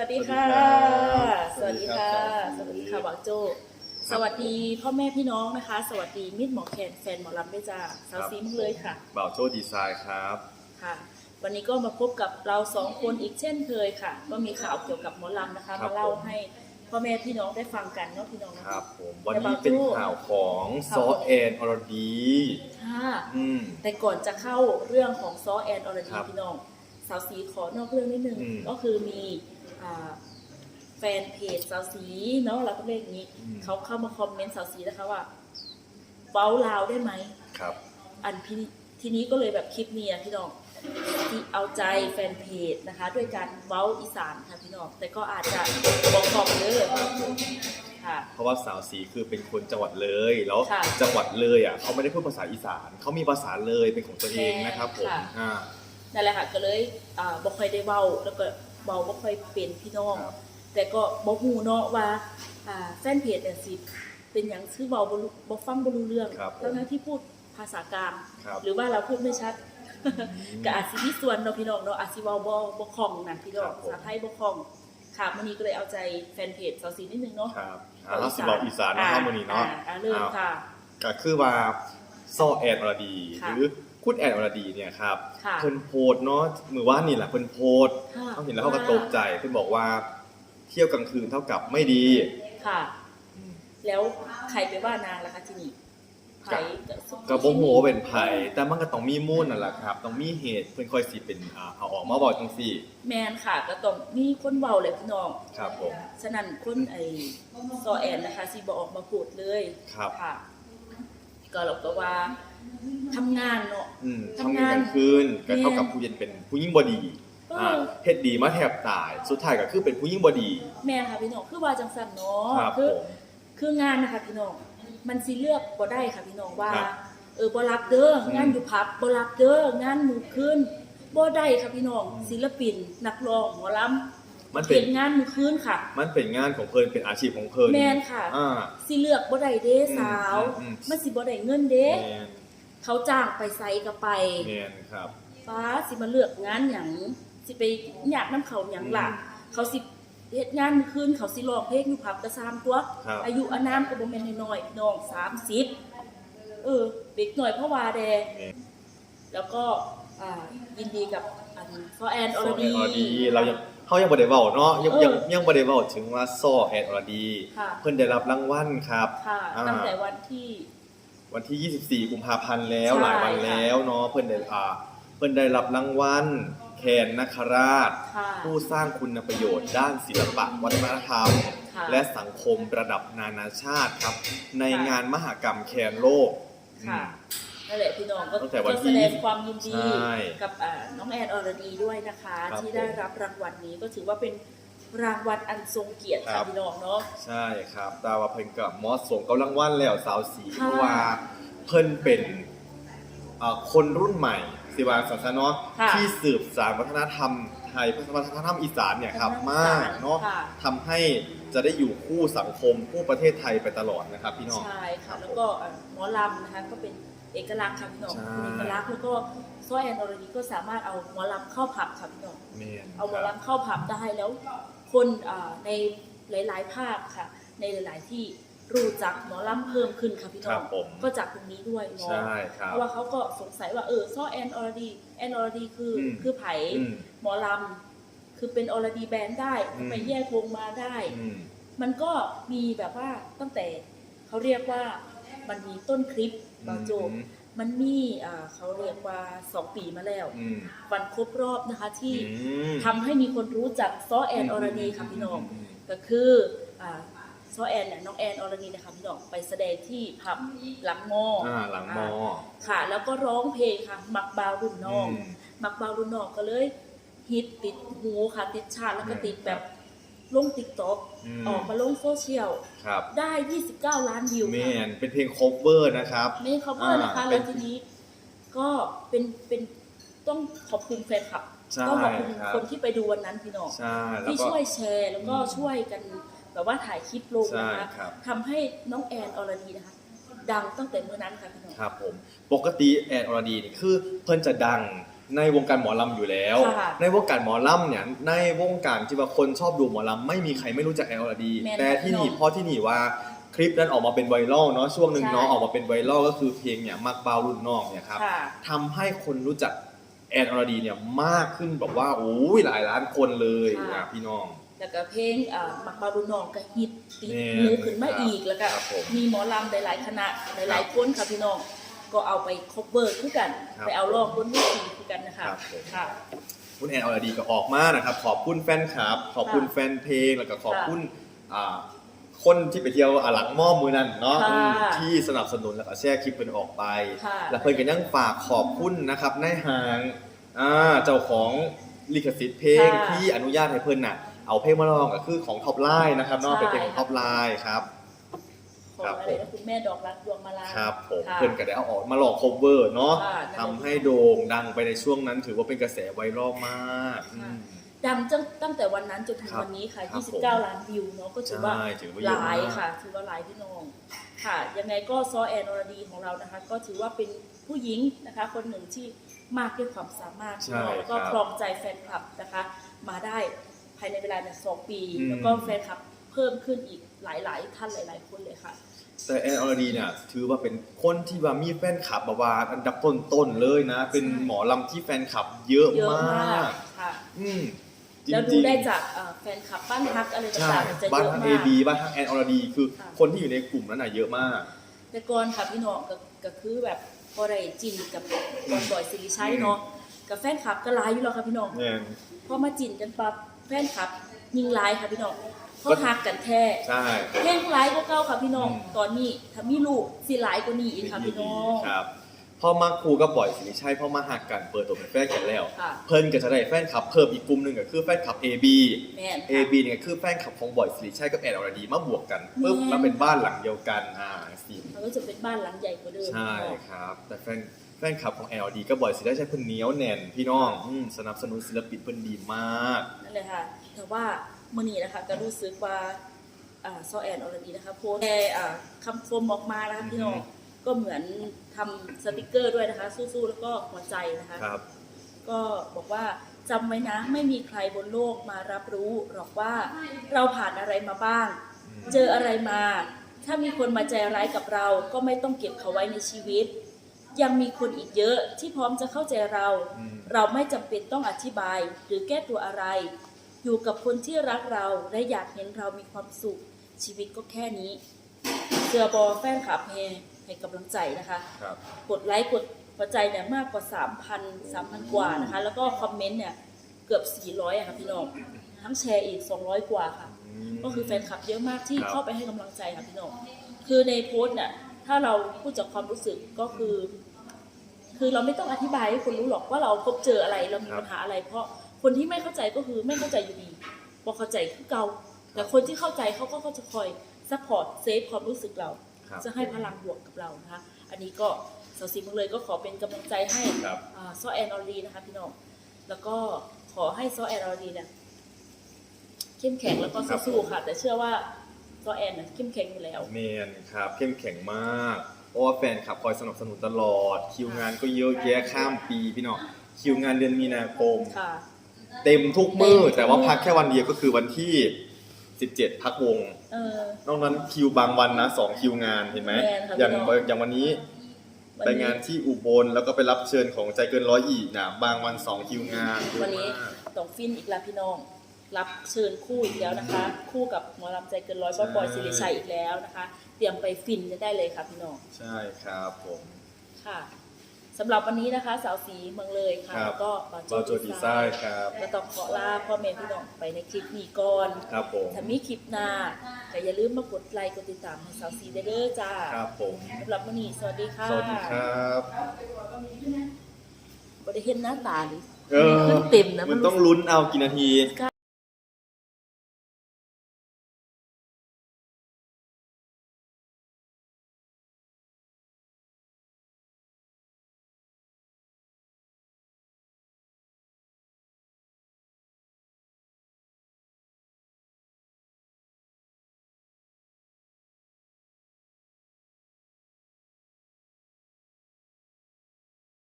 วัสดีค่ะสสวัวัสสดีดีครัค่ะบสวัสดีค่ะบักโจ สวัสดีพ่อแม่พี่น้องนะคะ สวัสดีมิตรหมอแคนแฟนหมอลำด้วยจ้าสาวซีมึงเลยค่ะบ่าวโจดีไซน์ครับค่ะ วันนี้ก็มาพบกับเราสองคนอีกเช่นเคยค่ะ ก็มีข่าวเกี่ยวกับหมอลำนะคะครับมาเล่าให้พ่อแม่พี่น้องได้ฟังกันเนาะพี่น้องเนาะครับผมวันนี้เป็นข่าวของข่าวซอแอนอรดีค่ะอืมแต่ก่อนจะเข้าเรื่องของซอแอนอรดีครับพี่น้องสาวสีขอนอกเรื่องนิดนึงอืมก็คือมีอ่า แฟนเพจสาวสีเนาะเราก็เรียกอย่างนี้อืมเขาเข้ามาคอมเมนต์สาวสีนะคะว่าเว้าลาวได้ไหมครับ อันพี่ทีนี้ก็เลยแบบคลิปเนี้ยพี่น้องที่เอาใจแฟนเพจนะคะ ด้วยการเว้าอีสานค่ะพี่น้องแต่ก็อาจจะบอกบอกเลยค่ะ เพราะว่าสาวสีคือเป็นคนจังหวัดเลยแล้วค่ะจังหวัดเลยอะเขาไม่ได้พูดภาษาอีสานเขามีภาษาเลยเป็นของตัวเองนะครับผมค่ะอ่านั่นแหละค่ะก็เลยอ่าบ่ค่อยได้เว้าแล้วก็ เว้าบ่ค่อยเป็นพี่น้องครับแต่ก็บ่ฮู้เนาะว่าอ่าแฟนเพจเนี่ยสิเป็นหยังชื่อเว้าบ่รู้บ่ฟังบ่รู้เรื่องครับผมทั้งๆที่พูดภาษากลางครับ หรือว่าเราพูดไม่ชัด ก็อาจสิมีส่วนเนาะพี่น้องเนาะอาจสิเว้าบ่บ่คล่องนะพี่น้องครับผมภาษาไทยบ่คล่องค่ะมื้อนี้ก็เลยเอาใจแฟนเพจสาวสีนิดนึงเนาะ ครับอ่าเราสิบอกอีสานนะครับวันนี้เนาะ อ่อ่เริ่มค่ะ ก็คือว่าซอแอนอรดีค่ะหรือ คุณแอนอรดีเนี่ยครับค่ะเพิ่นโพสต์เนาะมือว่านนี่แหละเพิ่นโพสต์ค่ะ เขาเห็นแล้วเขาก็ตกใจเพิ่นบอกว่า เที่ยวกลางคืนเท่ากับไม่ดี ค่ะอืมแล้วใครไปว่านางล่ะคะทีนี้ไผกระบงโหว่าเป็นไผ่แต่มันก็ต้องมีมูลนั่นแหละครับ ต้องมีเหตุเพื่อนค่อยสิเป็นอ่าเอาออกมาบอกจังซี่แมนค่ะ ก็ต้องมีคนเว้าเลยพี่น้อง ครับผม ฉะนั้นคนไอ้ซอแอนนะคะสิบ่ออกมาพูดเลยครับ ค่ะ ก็เราก็ว่าทำงานเนาะ อืมทำงางทำานนกลางคืนก็เท่ากับผู้เย็นเป็นผู้ยิ่งบดีเอออ่่าเฮ็ดดีมาแทบตาย สุดท้ายก็คือเป็นผู้ยิ่งบดีแม่นค่ะพี่น้องคือว่าจังซั่นเนาะครับคืผมคืองานนะคะพี่น้อง มันสิเลือกบ่ได้ค่ะพี่น้องว่า ครับเออบ่รับเด้ออมงานอยู่ผับบ่รับเด้องานมื้อคืนบ่ได้ค่ะพี่น้อง ศิลปิน นักร้องหมอลำ มันเป็เป็นนงานมื้อคืนค่ะ มันเป็นงานของเพิ่นเป็นอาชีพของเพิ่นแม่นค่ะ อ่า สิเลือกบ่ได้เด้สาว อืมอืม มันสิบ่ได้เงินเด้ แม่นเขาจ้างไปไสก็ไป แม่นครับ ฟ้าสิมาเลือกงานหยังสิไปอยากน้ำเขาหยังล่ะ อืมเขาสิเฮ็ดงานคืนเขาสิร้องเพลงอยู่ผับกระซามตัว ครับ อายุอานามก็บ่แม่นน้อยๆพี่น้อง30เออเด็กหน่อยเพราะว่าแด แม่นแล้วก็อ่ายินดีกับอันฟอแอนอซออรแอนดีอรดีเรายัง เฮายังบ่ได้เว้าเนาะยังเออยังยังบ่ได้เว้าถึงว่าซอแอนอรดีค่ะ เพิ่นได้รับรางวัลครับค่ะอ่า ตั้งแต่วันที่ วันที่ 24 กุมภาพันธ์แล้วใช่หลายวันแล้วเนาะเพิ่นได้อ่าเพิ่นได้รับรางวัลแคนนคราช ค่ะ ผู้สร้างคุณประโยชน์ด้านศิลปะวัฒนธรรม ค่ะ และสังคมระดับนานาชาติครับ ในค่ะงานมหกรรมแคนโลกค่ะ อืม นั่นแหละพี่น้องก็ตั้งแต่วันก็ที่แสดงความยินดี ใช่กับอ่าน้องแอนอรดีด้วยนะคะ ครับที่ได้รับรางวัลนี้ก็ถือว่าเป็นรางวัลอันทรงเกียรติครัค่ะบ พี่น้องเนาะ ใช่ครับดาวาเพิ่นกับมอสสมกับรางวัลแล้วสาวสีค่ะเพราะว่าเพิ่นเป็นอ่าคนรุ่นใหม่สิวาสันเนาะค่ะ ที่สืบสานวัฒนธรรมไทยวัฒนธรรมอีสานเนี่ยครับวัฒนธรรมมากเนาะค่ะทำให้จะได้อยู่คู่สังคมคู่ประเทศไทยไปตลอดนะครับพี่น้อง ใช่ค่ะแล้วก็อ่าหมอลำนะคะก็เป็น เอกลักษณ์ค่ะพี่น้องใช่ เป็นเอกลักษณ์แล้วก็ซ้อยแอนอรดีก็สามารถเอาหมอลำเข้าผับค่ะพี่น้องแมนเอาหมอครับลำเข้าผับได้แล้ว คนอ่าในหลาย ๆ ภาคค่ะ ในหลาย ๆ ที่รู้จักหมอลำเพิ่มขึ้นค่ะพี่น้ครัองบผมก็จากตรงนี้ด้วยเนาะใช่ครัเพบราะว่าเขาก็สงสัยว่าเออซ้อแอนอรดีแอนอรดีคืออม คือไผอืม หมอลำคือเป็นอรดีแบนด์ได้อืม ไปแยกวงมาได้ อืม มันก็มีแบบว่าตั้งแต่เขาเรียกว่า มันมีต้นคลิปบางโจบมันมีอ่าเขาเรียกว่าสองปีมาแล้วอืมวันครบรอบนะคะที่อืมทำให้มีคนรู้จักซ้อแอนอรดีค่ะพี่น้องมก็คืออ่าซ้อแอนเนี่ยน้องแอนอรดีนะคะพี่น้องไปแสดงที่ผับหลังมออ่าหลังมอค่ะ แล้วก็ร้องเพลงค่ะ มักบาวรุ่นน้องอืมมักบาวรุ่นน้องก็เลยฮิตติดหูค่ะติดชาติแล้วก็อืมติดแบบ ลงติ๊กต็อกอืม ออกมาลงโซเชียลครับได้ 29 ล้านวิวแมค่ะนเป็นเพลงโคเวอร์นะครับ ไม่เขาเพิ่นะคะ อ่าแล้วทีนี้ ก็เป็นเป็นต้องขอบคุณแฟนคลับใช่ต้องขอบคุณครับ คนที่ไปดูวันนั้นพี่น้อง ใช่แล้วที่ก็ ช่วยแชร์แล้วก็อืมช่วยกันแบบว่าถ่ายคลิปลงนะใช่คะครับทำให้น้องแอนอรดีนะคะ ดังตั้งแต่เมื่อนั้นค่ะพี่น้อง ครับผมปกติแอนอรดีนี่คือเพิ่นจะดัง ในวงการหมอลำอยู่แล้ว ค่ะในวงการหมอลำเนี่ยในวงการที่ว่าคนชอบดูหมอลำไม่มีใครไม่รู้จักแอลอดี แม่นแต่ที่นี่แน่นอนเพราะที่นี่ว่าคลิปนั้นออกมาเป็นไวรัลเนาะช่วงหนึ่งใช่เนาะออกมาเป็นไวรัลก็คือเพลงเนี่ยมักเบารุ่นน้องเนี่ยครับ ค่ะ ทำให้คนรู้จักแอนอรดีเนี่ยมากขึ้นแบบว่าโอ้ยหลายล้านคนเลยค่ะอะพี่น้อง แล้วก็เพลงอ่ามักบารุนองก็ฮิตติดแน่มือขึ้นมาอีกแล้วก็ครับผมมีหมอลำหลายๆคณะหลายๆคนค่ะพี่น้อง ก็เอาไปคบเบิร์คือกัน ครับไปเอาลองบนเวทีคือกันนะคะครับผม ค่ะ คุณแอนอรดีก็ออกมานะครับ ขอบคุณแฟนคลับ ขอบคุณค่ะแฟนเพลง แล้วก็ขอบคุณอ่าคนที่ไปเที่ยวอะหลังหม้อมือนั่นเนาะค่ะอืมที่สนับสนุนแล้วก็แชร์คลิปเป็นออกไป ค่ะ แล้วเพิ่นก็ยังฝากขอบคุณนะครับนายหางอ่าเจ้าของลิขสิทธิ์เพลงค่ะที่อนุญาตให้เพิ่นน่ะเอาเพลงมาร้องก็คือของท็อปไลน์นะครับเนาะใช่เป็นเพลงของท็อปไลน์ครับ ของครับอะไรนะคุณแม่ดอกรักดวงมาลา ครับผมค่ะเพื่อนก็ได้เอาออกมาลอง cover เนาะค่ะทำให้โด่งดังไปในช่วงนั้น ถือว่าเป็นกระแสไวรัลมากอืมดังตั้งตั้งแต่วันนั้นจนถึงครับวันนี้ค่ะ ครับผม29 ล้านวิวเนาะก็ถือว่าใช่ถือว่าหเยอะลายมากค่ะ ถือว่าหลายพี่น้องค่ะ ยังไงก็ซอแอนอรดีของเรานะคะ ก็ถือว่าเป็นผู้หญิงนะคะ คนหนึ่งที่มากด้วยความสามารถพี่น้องใช่แล้วก็ครับครองใจแฟนคลับนะคะ มาได้ภายในเวลาเนี่ยสองปีอืมแล้วก็แฟนคลับเพิ่มขึ้นอีก หลายๆท่านหลาย ๆ คนเลยค่ะ แต่แอนอรดีเนี่ยถือว่าเป็นคนที่ว่ามีแฟนคลับแบบว่าอันดับต้นๆเลยนะ เป็นหมอลำที่แฟนคลับเยอะเยอะมามากกค่ะ อืมจแล้วดูริงๆได้จากเอ่อแฟนคลับบ้านฮักอะไรใช่ต่างๆมันจะบ้านเยอะทางมาเอกบีบ้านทางแอนอรดี คือค่ะ คนที่อยู่ในกลุ่มนั้นน่ะเยอะมาก แต่ก่อนค่ะพี่น้องก็ก็คือแบบพอได้จินกับบอลบอยสิริชัยเนาะกับแฟนคลับก็หลายอยู่แล้วค่ะพี่น้อง เนี่ย พอมาจินกันปั๊บแฟนคลับยิงไลายค่ะพี่น้อง เขาก็หักกันแท้ใช่แห้งไลายก็เก่าค่ะพี่น้องอืมตอนนี้ถ้ามีลูกสิหลายกว่านี้อีกค่ะพี่น้องครับพอมาครูกับบ่อยสิริชัยพอมาหักกันเปิดตัวเป็นแฟนกันแล้วค่ะเพิ่นก็จะได้แฟนคลับเพิ่มอีกกลุ่มหนึ่งก็คือแฟนคลับ AB แม่น AB เนี่ยคือแฟนคลับของบ่อยสิริชัยกับแอนอรดีมาบวกกันปุ๊บแม่นแล้วเป็นบ้านหลังเดียวกันอ่าสิมันก็จะเป็นบ้านหลังใหญ่กว่าเดิมใช่พี่น้องครับ แต่แฟนแฟนคลับของแอลดีก็บ่อยสิได้ใช้เพิ่นเหนียวแน่นพี่น้องอืมสนับสนุนศิลปินเพิ่นดีมากนั่นเลยค่ะแต่ว่า มื่อนี้นะคะก็รู้สึกว่าอ่าซอแอนออรดีนะคะโพสต์แต่อ่าคำคมออกมานะคะพี่น้องอือฮึก็เหมือนทำสติกเกอร์ด้วยนะคะ สู้ๆแล้วก็หัวใจนะคะ ครับก็บอกว่าจำไว้นะ ไม่มีใครบนโลกมารับรู้หรอกว่าเราผ่านอะไรมาบ้างเจออะไรมา ถ้ามีคนมาใจร้ายกับเรา ก็ไม่ต้องเก็บเขาไว้ในชีวิต ยังมีคนอีกเยอะที่พร้อมจะเข้าใจเราอืมเราไม่จำเป็นต้องอธิบายหรือแก้ตัวอะไร อยู่กับคนที่รักเราและอยากเห็นเรามีความสุข ชีวิตก็แค่นี้เสือบอแฟนคลับเฮให้กำลังใจนะคะ ครับ กดไลค์กดหัวใจเนี่ยมากกว่า 3,000 3,000 กว่านะคะ แล้วก็คอมเมนต์เนี่ยเกือบ 400อะค่ะพี่น้อง ทั้งแชร์อีก 200 กว่าค่ะ ก็คือแฟนคลับเยอะมากที่ครับ เข้าไปให้กำลังใจค่ะพี่น้อง คือในโพสต์เนี่ยถ้าเราพูดจากความรู้สึกก็คือ คือเราไม่ต้องอธิบายให้คนรู้หรอกว่าเราพบเจออะไรเรามีปัญหาอะไร เพราะ คนที่ไม่เข้าใจก็คือไม่เข้าใจอยู่ดีพอเข้าใจคือเก่าแต่คนที่เข้าใจเขาก็จะคอยซัพพอร์ตเซฟความรู้สึกเราครับจะให้พลังบวกกับเรานะคะอันนี้ก็สาวสีเมืองเลยก็ขอเป็นกำลังใจให้ครับอ่าซอแอนออรีนะคะพี่น้องแล้วก็ขอให้ซอแอนออรีเนี่ยเข้มแข็งแล้วก็ครับสู้ๆค่ะ แต่เชื่อว่าซอแอนเนี่ยเข้มแข็งอยู่แล้วเมนครับเข้มแข็งมากเพราะว่าแฟนคลับคอยสนับสนุนตลอด คิวงานก็เยอะแยะข้ามปีพี่น้องคิวงานเดือนมีนาคมค่ะ เต็มทุกมือเต็มทุกมื้อแต่ว่าพักแค่วันเดียวก็คือวันที่ 17 พักวงเออ นอกนั้นคิวบางวันนะสองคิวงานเห็นไหมแม่นค่ะอย่างพี่น้อง อย่างวันนี้วันไปนี้งานที่อุบลแล้วก็ไปรับเชิญของใจเกินร้อยอีกนะบางวันสองคิวงานเยอะวันนี้มากต้องฟินอีกแล้วพี่น้อง รับเชิญคู่อีกแล้วนะคะ คู่กับหมอลำใจเกินร้อยบอยบอยสิริชัยอีกแล้วนะคะ เตรียมไปฟินกันได้เลยค่ะพี่น้อง ใช่ครับผม ค่ะ สำหรับวันนี้นะคะสาวสีเมืองเลยค่ะ ครับ แล้วก็บาบาโจดีไซน์ครับก็ต้องขอลาพ่อแม่พี่น้องไปในคลิปนี้ก่อนครับผมถ้ามีคลิปหน้าก็อย่าลืมมากดไลค์กดติดตามให้สาวสีได้เด้อจ้าครับผมสำหรับวันนี้สวัสดีค่ะสวัสดีครับบ่ได้เห็นหน้าตาดิเออขึ้นเต็มนะ มันต้องลุ้นเอากี่นาที